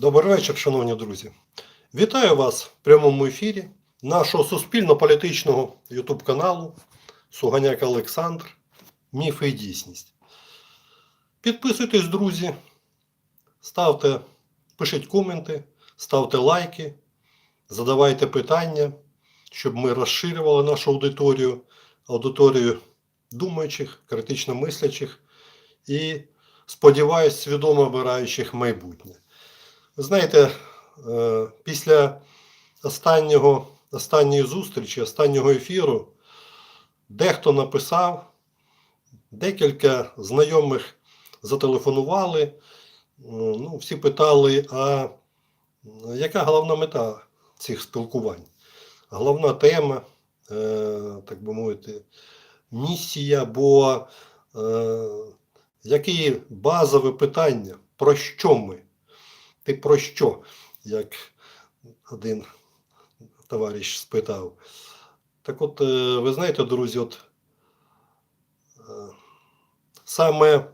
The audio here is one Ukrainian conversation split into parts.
Добрий вечір, шановні друзі. Вітаю вас в прямому ефірі нашого суспільно-політичного YouTube каналу Суганяк Олександр. Міфи і дійсність. Підписуйтесь, друзі, ставте, пишіть коменти, ставте лайки, задавайте питання, щоб ми розширювали нашу аудиторію, аудиторію думаючих, критично мислячих і, сподіваюсь, свідомо обираючих майбутнє. Знаєте, е, після останнього, останньої зустрічі, останнього ефіру, дехто написав, декілька знайомих зателефонували, ну, всі питали, а яка головна мета цих спілкувань? Головна тема, е, так би мовити, місія, бо е, які базові питання, про що ми? Ти про що? Як один товариш спитав. Так от, е, ви знаєте, друзі, от е, саме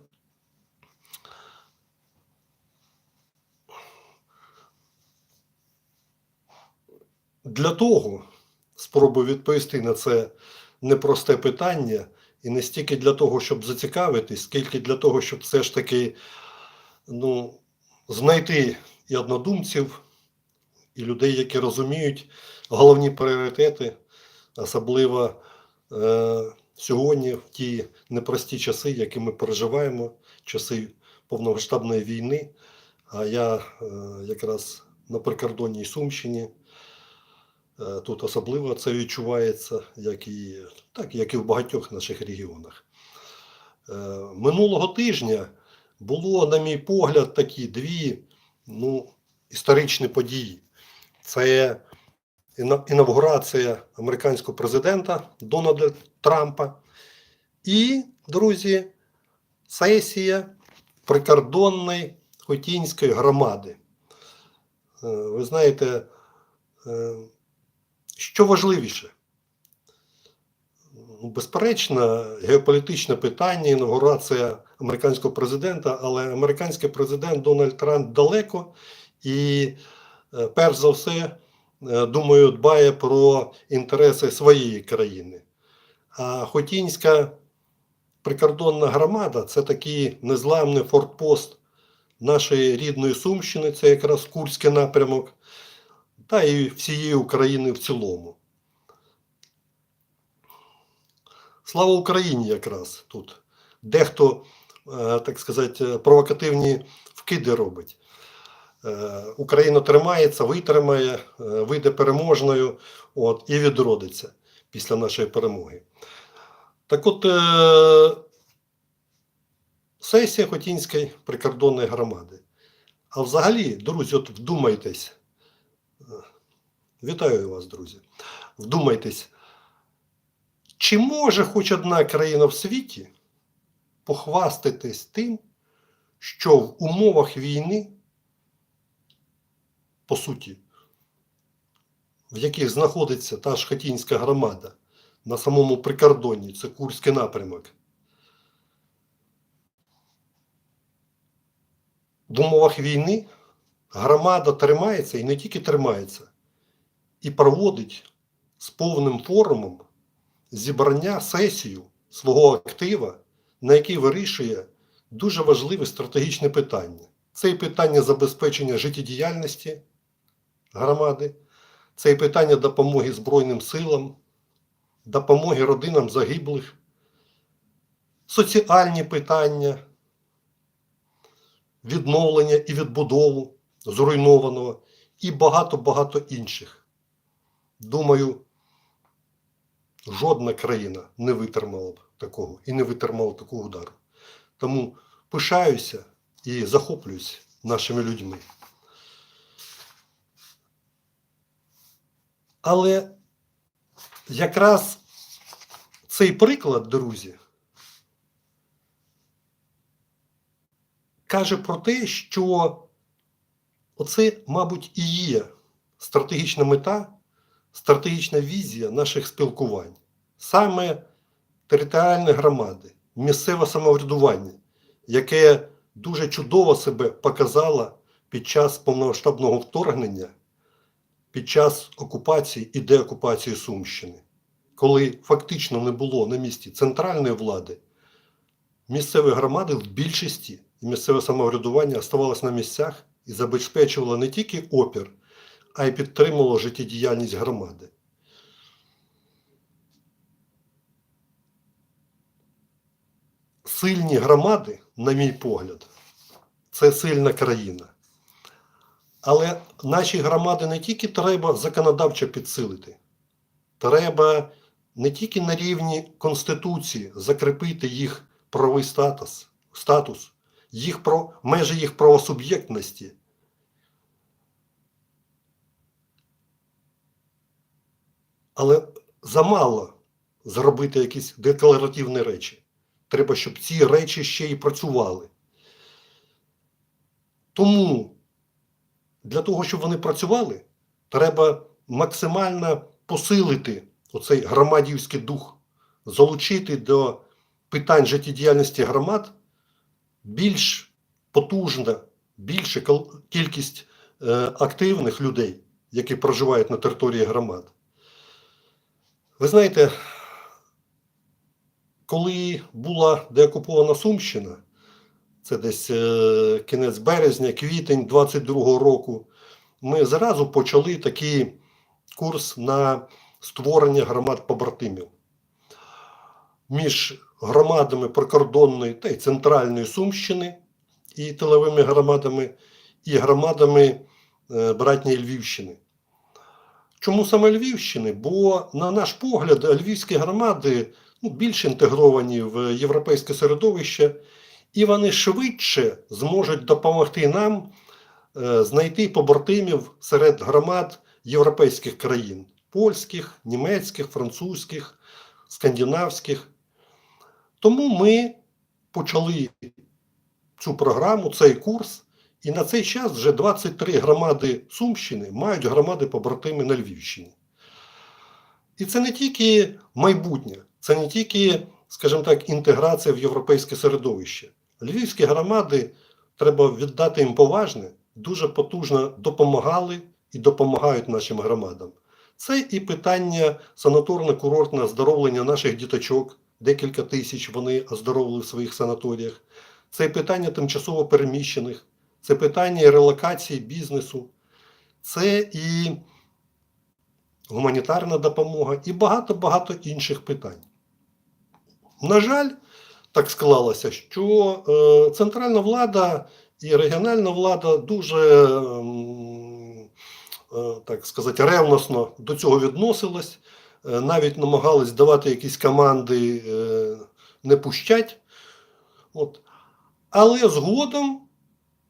для того спробую відповісти на це непросте питання, і не стільки для того, щоб зацікавитись, скільки для того, щоб все ж таки ну, знайти і однодумців, і людей, які розуміють головні пріоритети, особливо е, сьогодні, в ті непрості часи, які ми переживаємо, часи повномасштабної війни. А я е, якраз на прикордонній Сумщині. Е, Тут особливо це відчувається, як і, так, як і в багатьох наших регіонах. Е, Минулого тижня було, на мій погляд, такі дві ну, історичні події. Це іна- інавгурація американського президента Дональда Трампа і, друзі, сесія прикордонної Хотінської громади. Е, Ви знаєте, е, що важливіше? Безперечно, геополітичне питання, інаугурація американського президента, але американський президент Дональд Трамп далеко і, е, перш за все, е, думаю, дбає про інтереси своєї країни. А Хотінська прикордонна громада це такий незламний фортпост нашої рідної Сумщини, це якраз Курський напрямок, та і всієї України в цілому. Слава Україні якраз тут. Дехто, е, так сказати, провокативні вкиди робить. Е, Україна тримається, витримає, е, вийде переможною от, і відродиться після нашої перемоги. Так от, сесія Хотінської прикордонної громади. А взагалі, друзі, от вдумайтесь. Вітаю вас, друзі. Вдумайтесь, чи може хоч одна країна в світі похвастатись тим, що в умовах війни, по суті, в яких знаходиться та ж Хатінська громада на самому прикордонні, це Курський напрямок, в умовах війни громада тримається і не тільки тримається, і проводить з повним форумом зібрання сесію свого актива, на який вирішує дуже важливе стратегічне питання. Це і питання забезпечення життєдіяльності громади, це і питання допомоги Збройним силам, допомоги родинам загиблих, соціальні питання, відновлення і відбудову зруйнованого і багато-багато інших. Думаю, жодна країна не витримала б такого і не витримала такого удару. Тому пишаюся і захоплююсь нашими людьми. Але якраз цей приклад, друзі, каже про те, що оце, мабуть, і є стратегічна мета, стратегічна візія наших спілкувань. Саме територіальні громади, місцеве самоврядування, яке дуже чудово себе показало під час повномасштабного вторгнення, під час окупації і деокупації Сумщини, коли фактично не було на місці центральної влади, місцеві громади в більшості місцеве самоврядування оставалось на місцях і забезпечувало не тільки опір, а й підтримувало життєдіяльність громади. Сильні громади, на мій погляд, це сильна країна. Але наші громади не тільки треба законодавчо підсилити, треба не тільки на рівні Конституції закріпити їх правовий статус, статус їх про, межі їх правосуб'єктності. Але замало зробити якісь декларативні речі. Треба, щоб ці речі ще й працювали. Тому для того, щоб вони працювали, треба максимально посилити оцей громадівський дух, залучити до питань життєдіяльності громад більш потужна, більша кількість е, активних людей, які проживають на території громад. Ви знаєте, коли була деокупована Сумщина, це десь е, кінець березня, квітень 22-го року, ми зразу почали такий курс на створення громад побратимів між громадами прикордонної та й центральної Сумщини і тиловими громадами, і громадами е, братньої Львівщини. Чому саме Львівщини? Бо, на наш погляд, львівські громади ну, більш інтегровані в європейське середовище, і вони швидше зможуть допомогти нам е, знайти побратимів серед громад європейських країн польських, німецьких, французьких, скандинавських. Тому ми почали цю програму, цей курс, і на цей час вже 23 громади Сумщини мають громади побратими на Львівщині. І це не тільки майбутнє, це не тільки, скажімо так, інтеграція в європейське середовище. Львівські громади, треба віддати їм поважне, дуже потужно допомагали і допомагають нашим громадам. Це і питання санаторно-курортне оздоровлення наших діточок, декілька тисяч вони оздоровили в своїх санаторіях. Це і питання тимчасово переміщених, це питання релокації бізнесу, це і гуманітарна допомога, і багато-багато інших питань. На жаль, так склалося, що е, центральна влада і регіональна влада дуже, ем, е, так сказати, ревносно до цього відносилась, е, навіть намагались давати якісь команди не пущать. От. Але згодом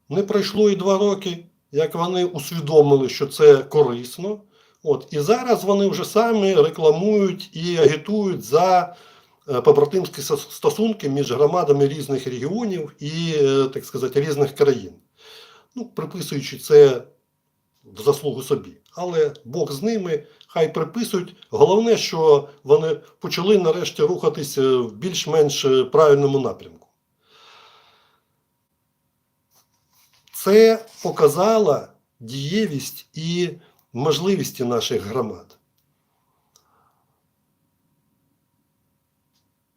не пройшло і два роки, як вони усвідомили, що це корисно. От. І зараз вони вже самі рекламують і агітують за е, побратимські стосунки між громадами різних регіонів і, е, так сказати, різних країн. Ну, приписуючи це в заслугу собі. Але Бог з ними, хай приписують. Головне, що вони почали нарешті рухатися в більш-менш е, правильному напрямку. Це показало дієвість і можливості наших громад.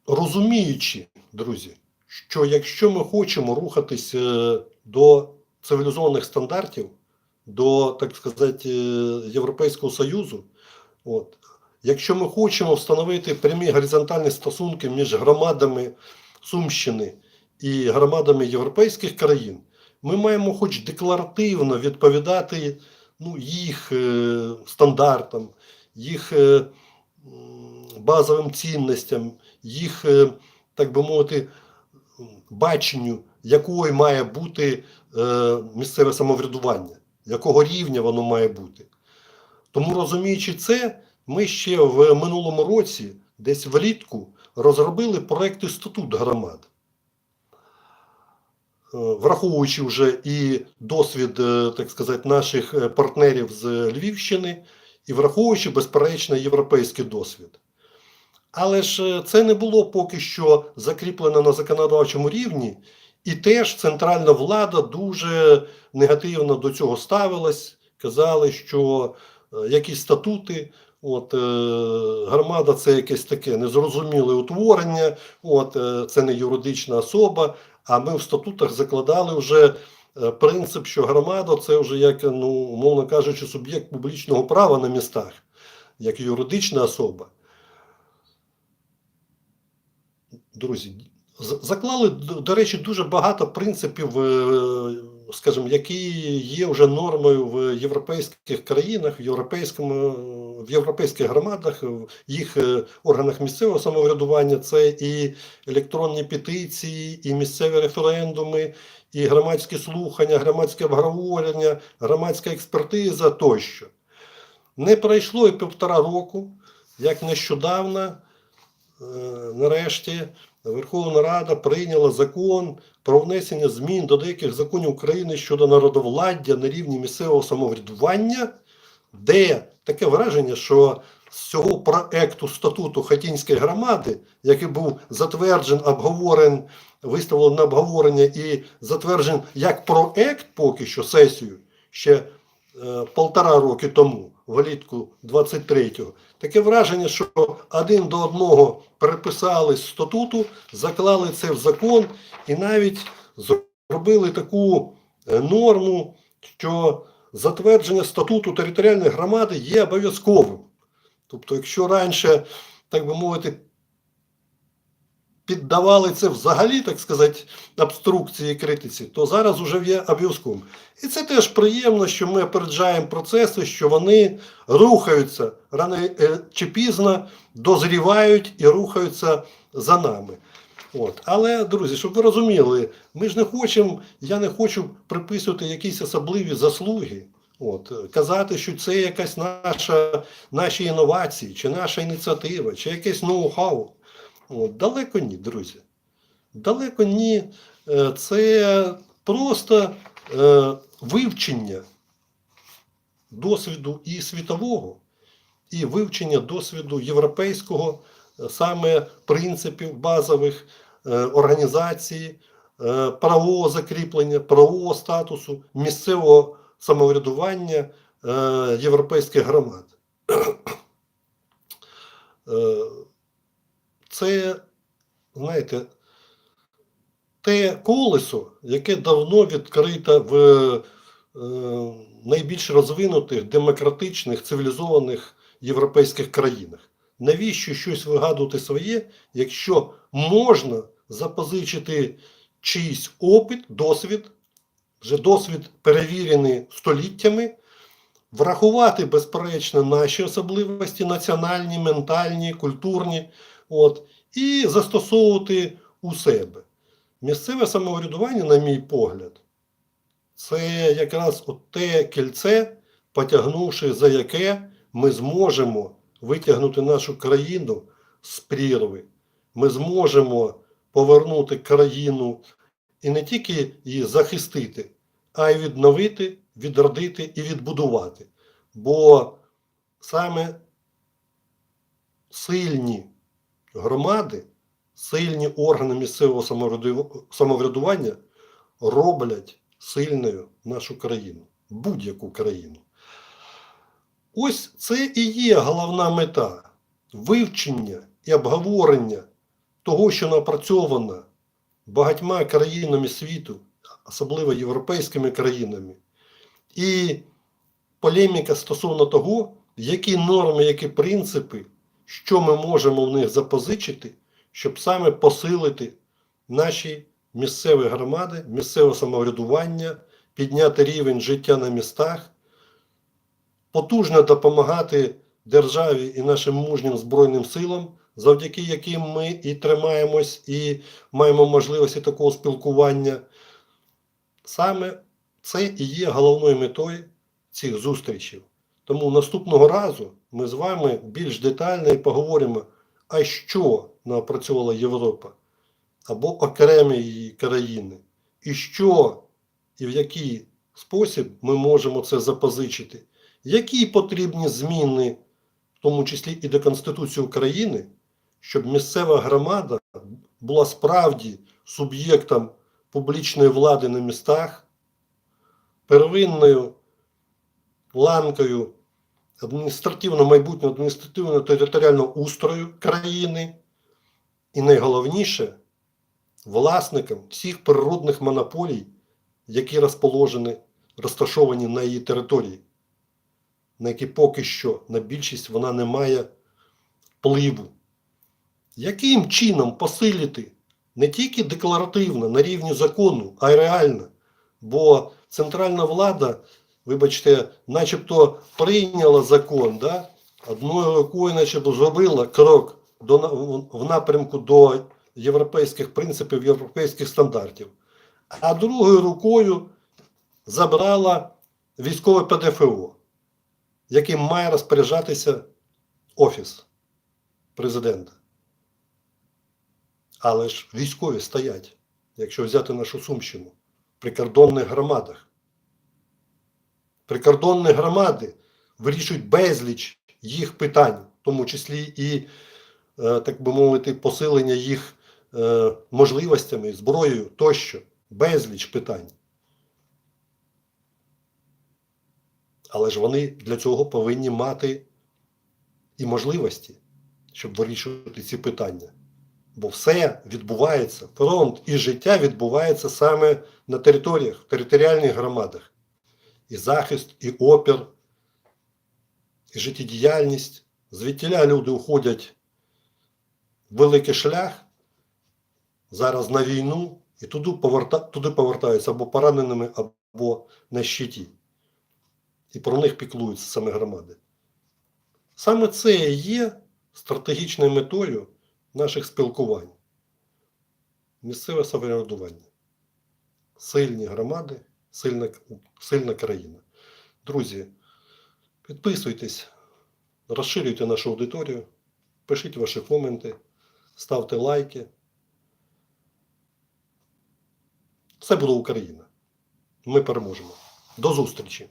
Розуміючи, друзі, що якщо ми хочемо рухатись е, до цивілізованих стандартів, до, так сказати, е, Європейського Союзу, от, якщо ми хочемо встановити прямі горизонтальні стосунки між громадами Сумщини і громадами європейських країн, ми маємо хоч декларативно відповідати ну, їх е, стандартам, їх е, базовим цінностям, їх, е, так би мовити, баченню, якою має бути місцеве самоврядування, якого рівня воно має бути. Тому, розуміючи це, ми ще в минулому році, десь влітку, розробили проекти статут громад. Е, враховуючи вже і досвід, е, так сказати, наших е, партнерів з Львівщини, і враховуючи, безперечно, європейський досвід. Але ж це не було поки що закріплено на законодавчому рівні, І теж центральна влада дуже негативно до цього ставилась, казали, що якісь статути, от, громада це якесь таке незрозуміле утворення, от, це не юридична особа. А ми в статутах закладали вже е, принцип, що громада це вже як, ну, умовно кажучи, суб'єкт публічного права на містах, як юридична особа. Друзі, заклали, до речі, дуже багато принципів, е, скажімо, які є вже нормою в європейських країнах, в європейському, в європейських громадах, в їх е, органах місцевого самоврядування. Це і електронні петиції, і місцеві референдуми, і громадські слухання, громадське обговорення, громадська експертиза тощо. Не пройшло і півтора року, як нещодавно, е, нарешті, Верховна Рада прийняла закон про внесення змін до деяких законів України щодо народовладдя на рівні місцевого самоврядування, де таке враження, що з цього проекту статуту Хатінської громади, який був затверджений, обговорений, виставлений на обговорення і затверджений як проект поки що сесію ще е, полтора роки тому, влітку 23-го, таке враження, що один до одного переписали статуту, заклали це в закон і навіть зробили таку е, норму, що затвердження статуту територіальної громади є обов'язковим. Тобто, якщо раніше, так би мовити, піддавали це взагалі, так сказати, обструкції і критиці, то зараз вже є обов'язковим. І це теж приємно, що ми опереджаємо процеси, що вони рухаються рано е, чи пізно, дозрівають і рухаються за нами. От. Але, друзі, щоб ви розуміли, ми ж не хочемо, я не хочу приписувати якісь особливі заслуги. От, казати, що це якась наша, наші інновації, чи наша ініціатива, чи якесь ноу-хау. От, далеко ні, друзі. Далеко ні. Е, Це просто е, вивчення досвіду і світового, і вивчення досвіду європейського, е, саме принципів базових е, організації, правового закріплення, правового статусу, місцевого самоврядування європейських громад. Це, знаєте, те колесо, яке давно відкрите в е, найбільш розвинутих, демократичних, цивілізованих європейських країнах. Навіщо щось вигадувати своє, якщо можна запозичити чийсь опит, досвід, вже досвід перевірений століттями, врахувати, безперечно, наші особливості національні, ментальні, культурні, от, і застосовувати у себе. Місцеве самоврядування, на мій погляд, це якраз от те кільце, потягнувши за яке ми зможемо витягнути нашу країну з прірви. Ми зможемо повернути країну і не тільки її захистити, а й відновити, відродити і відбудувати. Бо саме сильні громади, сильні органи місцевого самоврядування роблять сильною нашу країну, будь-яку країну. Ось це і є головна мета вивчення і обговорення того, що напрацьовано багатьма країнами світу, особливо європейськими країнами, і полеміка стосовно того, які норми, які принципи, що ми можемо в них запозичити, щоб саме посилити наші місцеві громади, місцеве самоврядування, підняти рівень життя на містах, потужно допомагати державі і нашим мужнім Збройним силам, завдяки яким ми і тримаємось, і маємо можливості такого спілкування. Саме це і є головною метою цих зустрічей. Тому наступного разу ми з вами більш детально і поговоримо, а що напрацювала Європа або окремі її країни, і що і в який спосіб ми можемо це запозичити, які потрібні зміни, в тому числі і до Конституції України, щоб місцева громада була справді суб'єктом публічної влади на містах, первинною ланкою адміністративно майбутнього адміністративно територіального устрою країни і найголовніше власником всіх природних монополій, які розположені, розташовані на її території, на які поки що на більшість вона не має впливу. Яким чином посилити не тільки декларативно на рівні закону, а й реально? Бо центральна влада, вибачте, начебто прийняла закон, да? одною рукою начебто зробила крок до, в напрямку до європейських принципів, європейських стандартів, а другою рукою забрала військове ПДФО, яким має розпоряджатися Офіс президента. Але ж військові стоять, якщо взяти нашу Сумщину, в прикордонних громадах. Прикордонні громади вирішують безліч їх питань, в тому числі і, е, так би мовити, посилення їх е, можливостями, зброєю тощо, безліч питань. Але ж вони для цього повинні мати і можливості, щоб вирішувати ці питання. Бо все відбувається, фронт і життя відбувається саме на територіях, в територіальних громадах. І захист, і опір, і життєдіяльність. Звідтіля люди уходять в великий шлях зараз на війну і туди, поверта, туди повертаються або пораненими, або на щиті. І про них піклуються саме громади. Саме це і є стратегічною метою наших спілкувань. Місцеве самоврядування. Сильні громади, сильна, сильна країна. Друзі, підписуйтесь, розширюйте нашу аудиторію, пишіть ваші коменти, ставте лайки. Це буде Україна. Ми переможемо. До зустрічі!